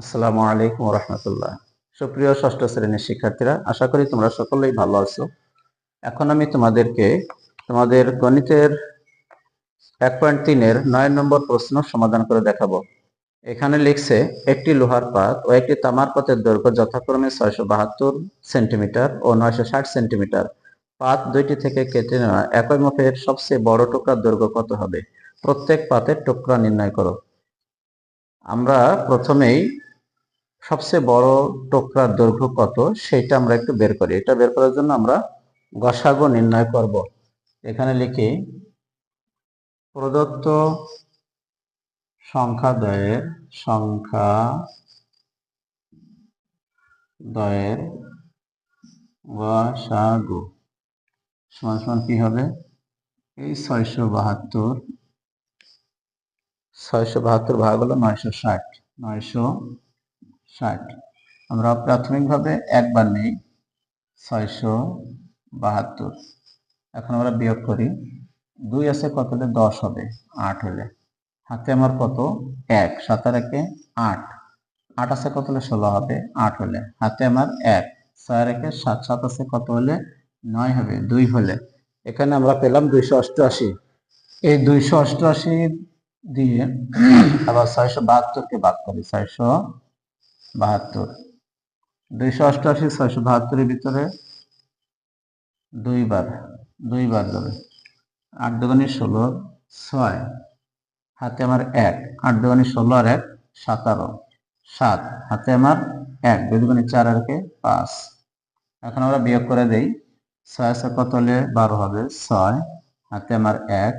আসসালামু আলাইকুম রহমতুল্লাহ সুপ্রিয় ষষ্ঠ শ্রেণির শিক্ষার্থীরা, আশা করি তোমরা সকলেই ভালো আছো। এখন আমি তোমাদেরকে, তোমাদের গণিতের এক পয়েন্ট তিনের নয় নম্বর প্রশ্ন সমাধান করে দেখাবো। এখানে লিখছে, একটি লোহার পাত ও একটি তামার পাতের দৈর্ঘ্য যথাক্রমে ছয়শো বাহাত্তর সেন্টিমিটার ও নয়শো ষাট সেন্টিমিটার। পাত দুইটি থেকে কেটে নেওয়া একই মুখের সবচেয়ে বড় টুকরার দৈর্ঘ্য কত হবে? প্রত্যেক পাতের টুকরা নির্ণয় করো। আমরা প্রথমেই সবচেয়ে বড় টোকরার দৈর্ঘ্য কত? সেটা আমরা একটু বের করি। এটা বের করার জন্য আমরা গসাগু নির্ণয় করব। এখানে লিখি, প্রদত্ত সংখ্যা দ্বয়ের সংখ্যা দ্বয়ের গসাগু সমান সমান কি হবে? এই ছয়শো বাহাত্তর ছয়শো বাহাত্তর ভাগ হলো নয়শো ষাট, নয়শো ষাট। আমরা প্রাথমিকভাবে একবার নেই, ছয়শো বাহাত্তর। এখন আমরা বিয়োগ করি। দুই আছে কত হলে দশ হবে, আট হলে। হাতে আমার কত? এক। সাতার একে আট। আট আছে কত হলে ষোলো হবে, আট হলে। হাতে আমার এক। ছয় একে সাত। সাত আছে কত হলে? নয় হবে, দুই হলে। এখানে আমরা পেলাম দুইশো অষ্টআশি। এই দুইশো অষ্টআশি দিয়ে আবার ছয়শো বাহাত্তরকে বাদ করি। ছয়শো বাহাত্তর। দুইশো অষ্টআশি, ছয়শো বাহাত্তরের ভিতরে দুইবার দুইবার যাবে। আট দুগুনি ষোলো, ছয়। হাতে আমার এক, আট দুগুনি ষোলো আর এক, সাতারো। সাত, হাতে আমার এক, দুই দুগুনি চার আর কে পাঁচ। এখন আমরা বিয়োগ করে দেই। ছয় আছে কত হলে বারো হবে? ছয়। হাতে আমার এক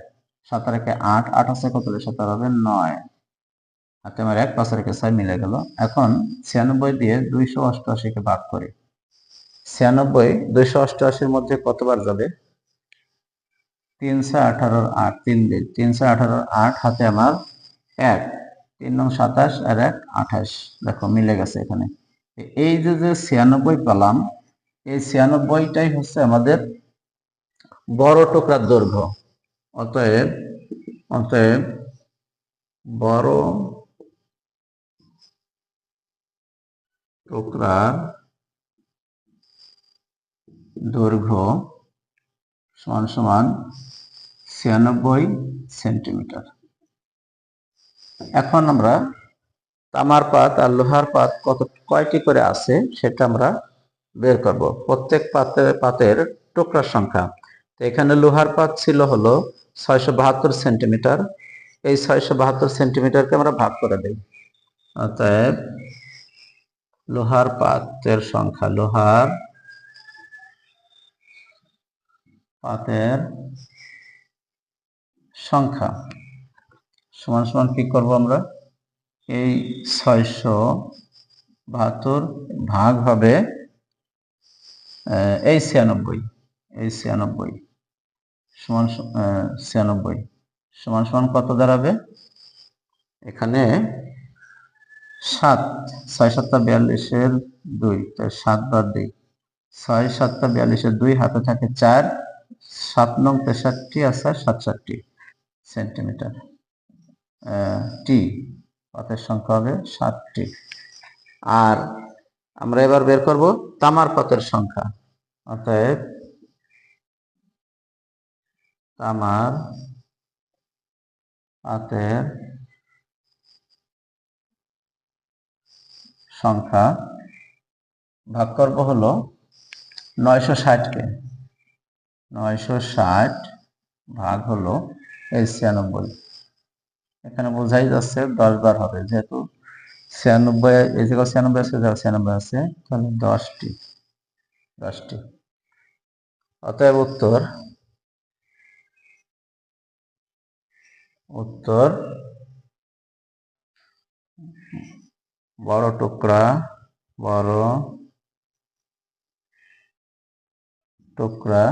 সাতার একে আট আট আছে কত হলে সাতার হবে? নয়। হাতে আমার এক পাঁচ রেখে ছয় মিলে গেল। এখন ছিয়ানব্বই দিয়ে দুইশো অষ্টআশিকে ভাগ করি। ছিয়ানব্বই, দুইশো অষ্টআশির মধ্যে কতবার যাবে? তিনশো আঠারোর আট, তিন দিন। তিনশো আঠারোর আট হাতে আমার এক, তিন নং সাতাশ আর এক আঠাশ। দেখো, মিলে গেছে এখানে। এই যে যে ছিয়ানব্বই পেলাম, এই ছিয়ানব্বইটাই হচ্ছে আমাদের বড় টুকরার দৈর্ঘ্য। অতএব অতএব বড় টুকরার দৈর্ঘ্য সমান সমান ছিয়ানব্বই সেন্টিমিটার। এখন আমরা তামার পাত আর লোহার পাত কত, কয়টি করে আছে সেটা আমরা বের করব। প্রত্যেক পাতের পাতের টুকরার সংখ্যা। তো এখানে লোহার পাত ছিল হলো ছয়শো বাহাত্তর সেন্টিমিটার। এই ছয়শো বাহাত্তর সেন্টিমিটারকে আমরা ভাগ করে দিই। অতএব লোহার পাতের সংখ্যা, লোহার পাতের সংখ্যা। সমান সমান কি করব আমরা? এই ছয়শো বাহাত্তর ভাগ হবে এই ছিয়ানব্বই এই ছিয়ানব্বই, সমান ছিয়ানব্বই। সমান সমান কত দাঁড়াবে? এখানে সাত, ছয় সাতটা বিয়াল্লিশের দুই সাত বার দুই। ছয় সাতটা বিয়াল্লিশের দুই, হাতে থাকে চার, সাত নং তেষট্টি আছে সাতষট্টি সেন্টিমিটার। টি, পাতের সংখ্যা হবে সাতটি। আর আমরা এবার বের করব তামার পাতের সংখ্যা। অতএব তামার পাতের সংখ্যা ভাগ করব হলো নয়শো ষাটকে নয়শো ষাট ভাগ হলো এই ছিয়ানব্বই। এখানে বোঝাই যাচ্ছে দশ বার হবে। যেহেতু ছিয়ানব্বই, এই ছিয়ানব্বই আছে ছিয়ানব্বই আছে, তাহলে দশটি দশটি। অতএব উত্তর উত্তর বড় টুকরা বড় টুকরা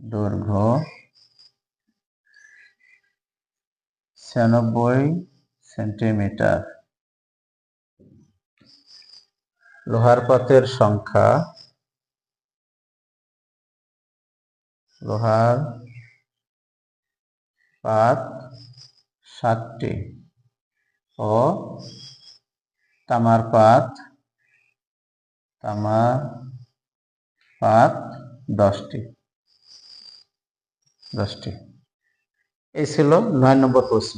দৈর্ঘ্য ছিয়ানব্বই সেন্টিমিটার। লোহার পাতের সংখ্যা লোহার পাত সাতটি ও তামার পাত তামার পাত দশটি দশটি। এই ছিল নয় নম্বর প্রশ্ন।